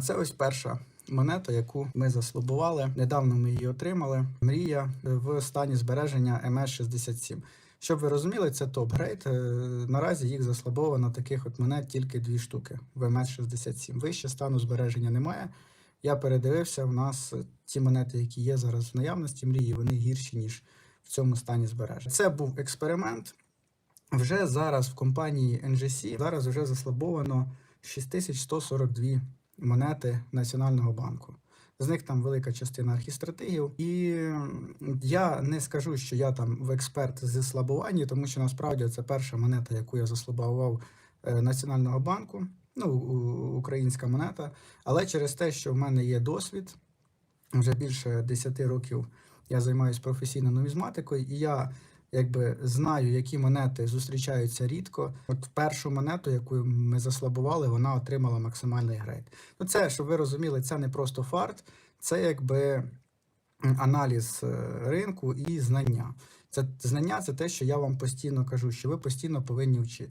це ось перша монета, яку ми заслабували. Недавно ми її отримали. Мрія в стані збереження МС-67. Щоб ви розуміли, це топ-грейд. Е, Наразі їх заслабовано таких от монет тільки дві штуки в МС-67. Вище стану збереження немає. Я передивився, у нас е, ті монети, які є зараз в наявності мрії, вони гірші, ніж в цьому стані збереження. Це був експеримент. Вже зараз в компанії NGC зараз вже заслабовано 6142 монети Національного банку. З них там велика частина архістратигів. І я не скажу, що я там в експерт зі слабування, тому що насправді це перша монета, яку я заслабував е, Національного банку, ну, українська монета. Але через те, що в мене є досвід, вже більше 10 років я займаюся професійною нумізматикою, і я якби знаю, які монети зустрічаються рідко. От першу монету, яку ми заслабували, вона отримала максимальний грейд. Ну, це, щоб ви розуміли, це не просто фарт, це якби аналіз е, ринку і знання. Це знання це те, що я вам постійно кажу, що ви постійно повинні вчитися.